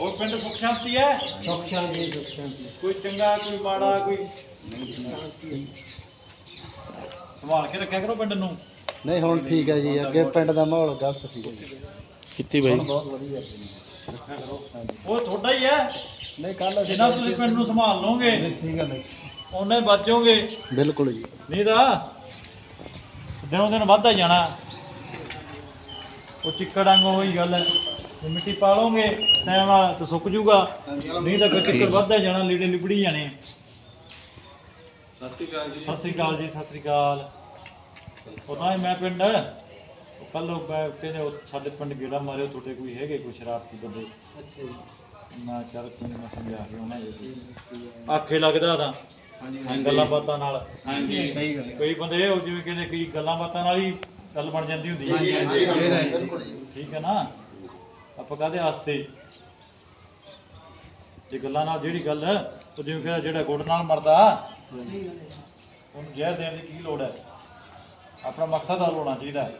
ਹੋਰ ਪਿੰਡ ਸੁਖ ਸ਼ਾਂਤੀ ਹੈ? ਸੁਖ ਸ਼ਾਂਤੀ ਸੁਖ ਸ਼ਾਂਤੀ। ਕੋਈ ਚੰਗਾ ਕੋਈ ਮਾੜਾ ਕੋਈ ਸੰਭਾਲ ਕੇ ਰੱਖਿਆ ਕਰੋ ਪਿੰਡ ਨੂੰ। ਨਹੀਂ ਹੁਣ ਠੀਕ ਹੈ ਜੀ ਅੱਗੇ ਪਿੰਡ ਦਾ ਮਾਹੌਲ ਗਲਤ ਸੀ। ਕਿੱਤੀ ਹੁਣ ਬਹੁਤ ਵਧੀਆ ਸੀ। ਉਹ ਤੁਹਾਡਾ ਹੀ ਹੈ। ਨਹੀਂ ਕੱਲ ਜਿੰਨਾ ਤੁਸੀਂ ਪਿੰਡ ਨੂੰ ਸੰਭਾਲ ਲਓਗੇ ਠੀਕ ਹੈ ਨਹੀਂ। ਉਹਨੇ ਬਚੋਗੇ ਬਿਲਕੁਲ ਜੀ। ਨਹੀਂ ਤਾਂ ਦਿਨੋਂ ਦਿਨ ਵੱਧਦਾ ਜਾਣਾ। ਉਹ ਚਿੱਕੜ ਵਾਂਗ ਉਹੀ ਗੱਲ ਹੈ। ਜੇ ਮਿੱਟੀ ਪਾ ਲਓਗੇ ਟਾਈਮ ਨਾਲ ਤਾਂ ਸੁੱਕ ਜੂਗਾ ਨਹੀਂ ਤਾਂ ਫਿਰ ਚਿੱਕੜ ਵੱਧਦਾ ਜਾਣਾ ਲੀੜੇ ਲਿਬੜੀ ਜਾਣੇ। ਸਤਿ ਸ੍ਰੀ ਅਕਾਲ ਜੀ। ਸਤਿ ਸ੍ਰੀ ਅਕਾਲ ਉਹ ਤਾਂ ਹੀ ਮੈਂ ਪਿੰਡ ਕੱਲ ਉਹ ਮੈਂ ਕਹਿੰਦੇ ਸਾਡੇ ਪਿੰਡ ਗੇੜਾ ਮਾਰਿਓ ਤੁਹਾਡੇ ਕੋਈ ਹੈਗੇ ਕੋਈ ਸ਼ਰਾਰਤੀ ਬੰਦੇ? ਅੱਛਾ ਜੀ। ਮੈਂ ਚੱਲ ਕੋਈ ਨੀ, ਮੈਂ ਸਮਝਾ ਕੇ ਉਹਨਾਂ ਜੀ ਆਖੇ ਲੱਗਦਾ ਤਾਂ। ਗੱਲਾਂ ਬਾਤਾਂ ਨਾਲ। ਸਹੀ ਗੱਲ ਕਈ ਬੰਦੇ ਉਹ ਜਿਵੇਂ ਕਹਿੰਦੇ ਕਈ ਗੱਲਾਂ ਬਾਤਾਂ ਨਾਲ ਹੀ ਗੱਲ ਬਣ ਜਾਂਦੀ ਹੁੰਦੀ ਹੈ। ਠੀਕ ਹੈ ਨਾ? ਆਪਾਂ ਕਾਹਦੇ ਵਾਸਤੇ? ਜੇ ਗੱਲਾਂ ਨਾਲ ਜਿਹੜੀ ਗੱਲ ਹੈ ਉਹ ਜਿਵੇਂ ਕਹਿੰਦਾ ਜਿਹੜਾ ਗੁੜ ਨਾਲ ਮਰਦਾ ਉਹਨੂੰ ਜ਼ਹਿਰ ਦੇਣ ਦੀ ਕੀ ਲੋੜ ਹੈ? ਆਪਣਾ ਮਕਸਦ ਹੱਲ ਹੋਣਾ ਚਾਹੀਦਾ ਹੈ।